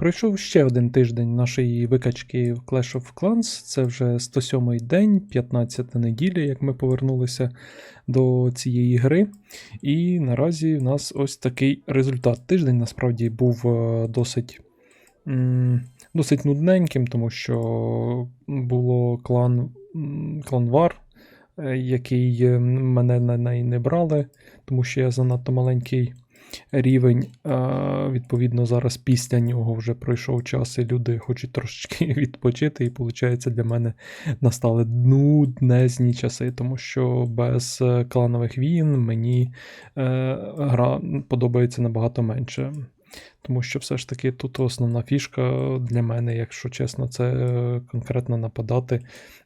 Пройшов ще один тиждень нашої викачки в Clash of Clans. Це вже 107-й день, 15 неділя, як ми повернулися до цієї гри. І наразі в нас ось такий результат. Тиждень насправді був е, досить, досить нудненьким, тому що було клан, Вар, е, який мене на неї не брали, тому що я занадто маленький рівень. Відповідно, зараз після нього вже пройшов час, і люди хочуть трошечки відпочити. І виходить, для мене настали нуднезні часи, тому що без е, кланових війн мені е, гра подобається набагато менше. Тому що все ж таки тут основна фішка для мене, якщо чесно, це е, конкретно нападати,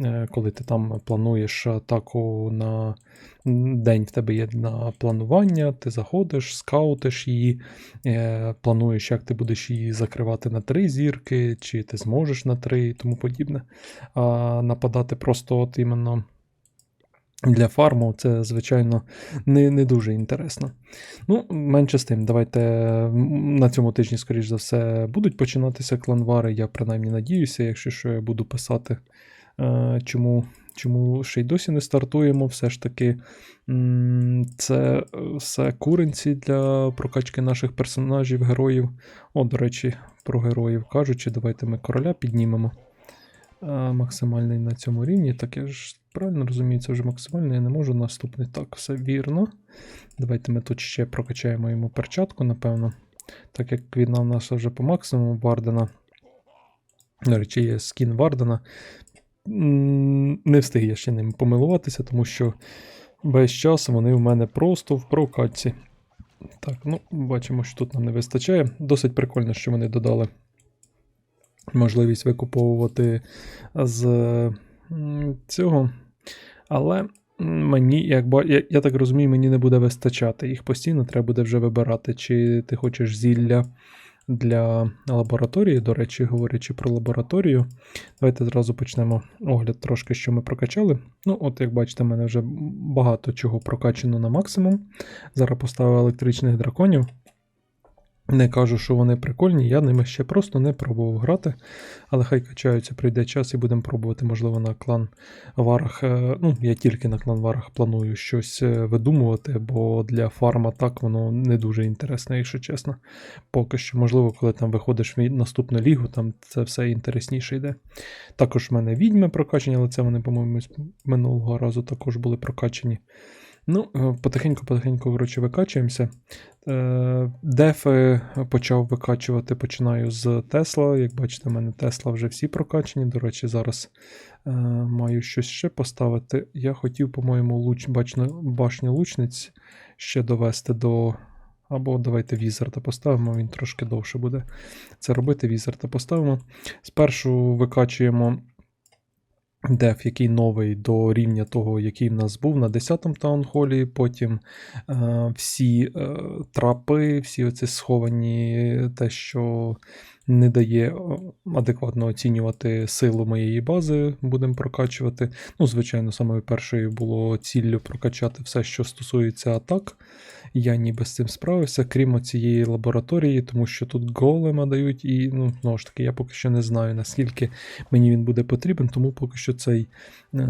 е, коли ти там плануєш атаку на день в тебе є на планування, ти заходиш, скаутиш її, е, плануєш, як ти будеш її закривати на три зірки, чи ти зможеш на три і тому подібне. А нападати просто от іменно. Для фарму це, звичайно, не не дуже інтересно. Ну, менше з тим, давайте на цьому тижні, скоріш за все, будуть починатися кланвари. Я принаймні надіюся, якщо що я буду писати, е, чому чому ще й досі не стартуємо. Все ж таки, це все куренці для прокачки наших персонажів, героїв. О, до речі, про героїв кажучи, давайте ми короля піднімемо. Максимальний на цьому рівні. Так я ж правильно розумію, це вже максимальний, я не можу наступний. Так, все вірно. Давайте ми тут ще прокачаємо йому перчатку, напевно. Так як він у нас вже по максимуму Вардена. До речі, є скін Вардена. Не встиг я ще ним помилуватися, тому що весь час вони в мене просто в прокатці. Так, ну, бачимо, що тут нам не вистачає. Досить прикольно, що вони додали можливість викуповувати з цього. Але мені, як я, я так розумію, мені не буде вистачати. Їх постійно треба буде вже вибирати, чи ти хочеш зілля для лабораторії. До речі, говорячи про лабораторію, давайте зразу почнемо огляд трошки, що ми прокачали. Ну, от, як бачите, в мене вже багато чого прокачано на максимум. Зараз поставив електричних драконів. Не кажу, що вони прикольні, я ними ще просто не пробував грати. Але хай качаються, прийде час і будемо пробувати, можливо, на клан варах. Е, ну, я тільки на клан варах планую щось е, видумувати, бо для фарма так воно не дуже інтересне, якщо чесно. Поки що, можливо, коли там виходиш в наступну лігу, там це все інтересніше йде. Також в мене відьми прокачені, але це вони, по-моєму, минулого разу також були прокачені. Ну, потихеньку-потихеньку, коротше, викачуємося. Е, Дефи почав викачувати, починаю з Тесла. Як бачите, в мене Тесла вже всі прокачені. До речі, зараз е, маю щось ще поставити. Я хотів, по-моєму, луч, башню лучниць ще довести до. Або давайте Візарда поставимо, він трошки довше буде це робити. Візарда поставимо. Спершу викачуємо Деф, який новий до рівня того, який в нас був на 10-му таунхолі. Потім е, всі е, трапи, всі оці сховані, те, що не дає е, адекватно оцінювати силу моєї бази, будемо прокачувати. Ну, звичайно, самою першою було ціллю прокачати все, що стосується атак. Я ніби з цим справився, крім цієї лабораторії, тому що тут голема дають, і ну, знову ж таки, я поки що не знаю, наскільки мені він буде потрібен, тому поки що цей е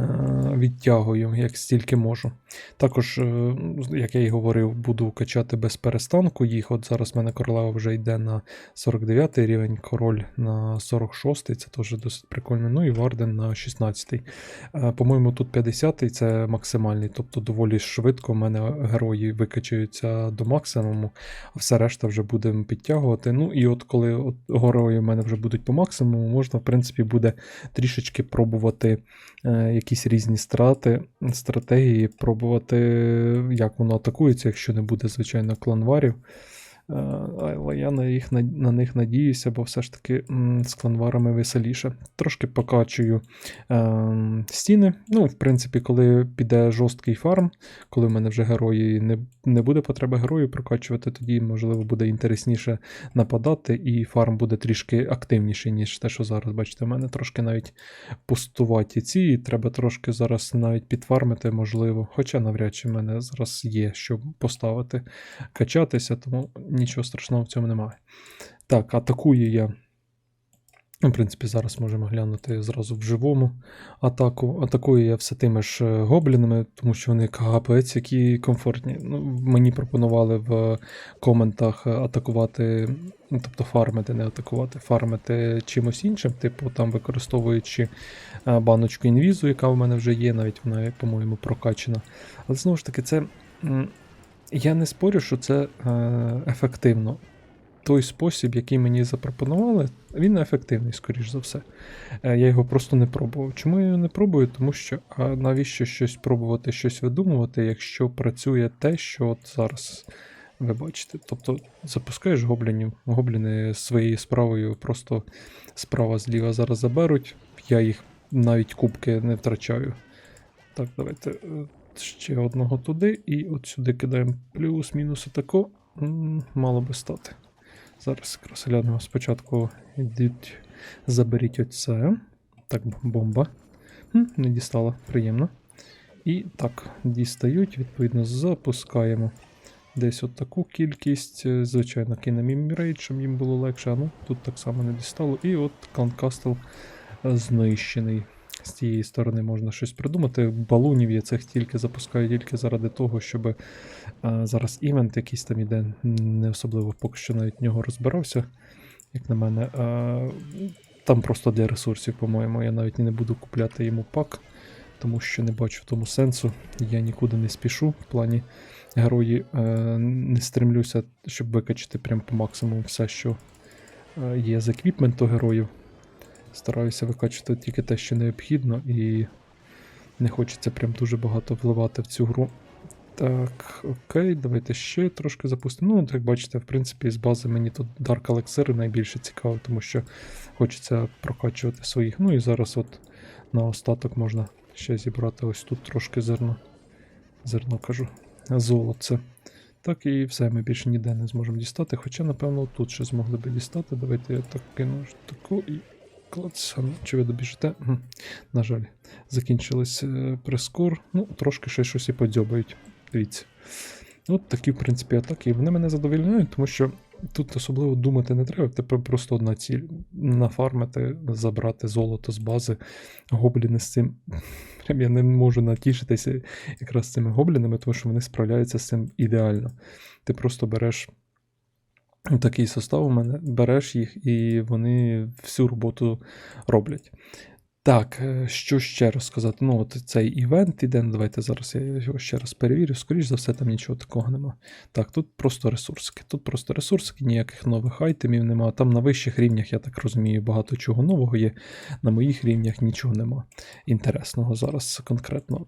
відтягую, як стільки можу. Також, е як я і говорив, буду качати без перестанку їх. От зараз в мене королева вже йде на 49 рівень, король на 46 це теж досить прикольно. Ну і Варден на 16 е По-моєму, тут 50-й це максимальний, тобто доволі швидко в мене герої викачують підтягуються до максимуму, а все решта вже будемо підтягувати. Ну і от коли от горої в мене вже будуть по максимуму, можна, в принципі, буде трішечки пробувати е, якісь різні страти, стратегії, пробувати, як воно атакується, якщо не буде, звичайно, кланварів. Е, але я на їх, на, на них надіюся, бо все ж таки з кланварами веселіше. Трошки покачую е, стіни. Ну, в принципі, коли піде жорсткий фарм, коли в мене вже герої не не буде потреби героїв прокачувати, тоді, можливо, буде інтересніше нападати, і фарм буде трішки активніший, ніж те, що зараз. Бачите, в мене трошки навіть пустуваті ці, і треба трошки зараз навіть підфармити, можливо. Хоча навряд чи в мене зараз є, щоб поставити, качатися, тому нічого страшного в цьому немає. Так, атакую я Ну, В принципі, зараз можемо глянути зразу в живому атаку. Атакую я все тими ж е, гоблінами, тому що вони капець, які комфортні. Ну, мені пропонували в коментах атакувати, ну, тобто фармити, не атакувати, фармити чимось іншим, типу там використовуючи е, баночку інвізу, яка в мене вже є, навіть вона, по-моєму, прокачана. Але знову ж таки, це. Я не спорю, що це е, ефективно той спосіб, який мені запропонували, він ефективний, скоріш за все. Е, Я його просто не пробував. Чому я його не пробую? Тому що а навіщо щось пробувати, щось видумувати, якщо працює те, що от зараз ви бачите. Тобто запускаєш гоблінів, гобліни своєю справою просто справа зліва зараз заберуть. Я їх навіть кубки не втрачаю. Так, давайте ще одного туди, і от сюди кидаємо плюс-мінус отако. М, Мало би стати. Зараз якраз глянемо спочатку. Йдіть, заберіть оце. Так, бомба. Не дістала, приємно. І так, дістають, відповідно, запускаємо. Десь от таку кількість. Звичайно, кинемо їм рейд, щоб їм було легше. А ну, тут так само не дістало. І от Кастл знищений. З цієї сторони можна щось придумати. Балунів я цих тільки запускаю тільки заради того, щоб а, зараз івент якийсь там іде, не особливо поки що навіть в нього розбирався, як на мене. А, там просто для ресурсів, по-моєму, я навіть не буду купляти йому пак, тому що не бачу в тому сенсу. Я нікуди не спішу. В плані герої е, не стремлюся, щоб викачати прям по максимуму все, що е, є з еквіпменту героїв. Стараюся викачувати тільки те, що необхідно, і не хочеться прям дуже багато вливати в цю гру. Так, окей, давайте ще трошки запустимо. Ну, як бачите, в принципі, з бази мені тут Dark Elixir найбільше цікаво, тому що хочеться прокачувати своїх. Ну і зараз от на остаток можна ще зібрати ось тут трошки зерно. Зерно кажу, золоце. Так, і все, ми більше ніде не зможемо дістати. Хоча, напевно, тут ще змогли би дістати. Давайте я так кину таку і клац. Чи ви? На жаль, закінчились е, прескор. Ну, трошки ще щось і подзьобають. Дивіться. От такі, в принципі, атаки. І вони мене задовільняють, тому що тут особливо думати не треба. Тепер просто одна ціль нафармити, забрати золото з бази, гобліни з цим. Прям я не можу натішитися якраз цими гоблінами, тому що вони справляються з цим ідеально. Ти просто береш такий состав у мене, береш їх, і вони всю роботу роблять. Так, е, що ще раз сказати? Ну, от цей івент іде. ну, Давайте зараз я його ще раз перевірю. Скоріше за все, там нічого такого нема. Так, тут просто ресурски. Тут просто ресурски, ніяких нових айтемів нема. Там на вищих рівнях, я так розумію, багато чого нового є. На моїх рівнях нічого нема інтересного зараз конкретно.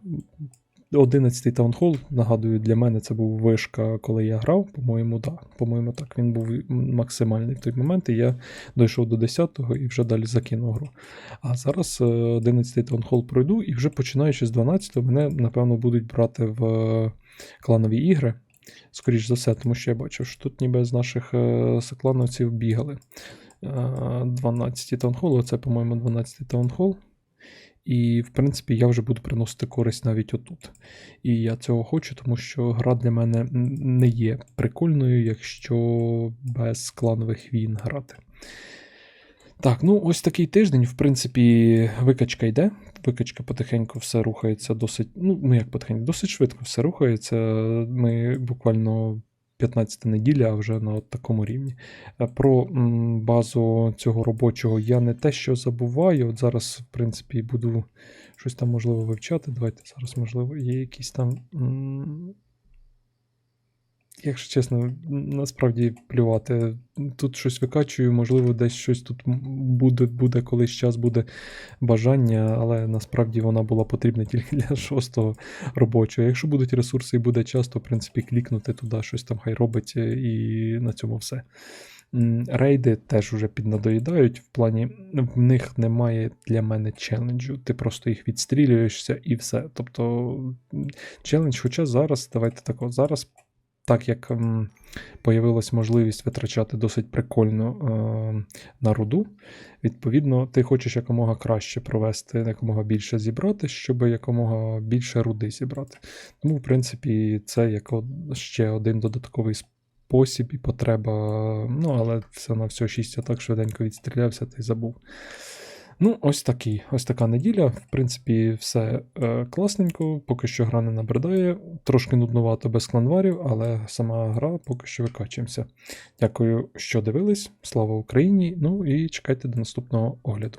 11-й таунхол, нагадую, для мене це був вишка, коли я грав. По-моєму, да. По-моєму, так. Він був максимальний в той момент, і я дійшов до 10-го і вже далі закинув гру. А зараз е, 11-й таунхол пройду, і вже починаючи з 12-го, мене, напевно, будуть брати в е, кланові ігри. Скоріш за все, тому що я бачив, що тут ніби з наших е, соклановців бігали. Е, 12-й таунхол, це, по-моєму, 12-й таунхол. І, в принципі, я вже буду приносити користь навіть отут. І я цього хочу, тому що гра для мене не є прикольною, якщо без кланових війн грати. Так, ну ось такий тиждень, в принципі, викачка йде. Викачка потихеньку все рухається досить. Ну, ну як потихеньку, досить швидко все рухається. Ми буквально 15 неділя, а вже на от такому рівні. Е, Про базу цього робочого я не те, що забуваю. От зараз, в принципі, буду щось там можливо вивчати. Давайте зараз, можливо, є якісь там. Якщо чесно, насправді плювати. Тут щось викачую, можливо, десь щось тут буде, буде колись час буде бажання, але насправді вона була потрібна тільки для шостого робочого. Якщо будуть ресурси і буде час, то в принципі клікнути туди, щось там хай робить, е, і на цьому все. Рейди теж вже піднадоїдають, в плані в них немає для мене челенджу. Ти просто їх відстрілюєшся і все. Тобто челендж, хоча зараз, давайте так, зараз так як м, появилась можливість витрачати досить прикольно е, на руду, відповідно, ти хочеш якомога краще провести, якомога більше зібрати, щоб якомога більше руди зібрати. Тому, в принципі, це як ще один додатковий спосіб і потреба. Ну, але все на все 6 я так швиденько відстрілявся й забув. Ну, ось такий, ось така неділя. В принципі, все е, класненько, поки що гра не набридає. Трошки нуднувато без кланварів, але сама гра поки що викачуємося. Дякую, що дивились. Слава Україні! Ну і чекайте до наступного огляду.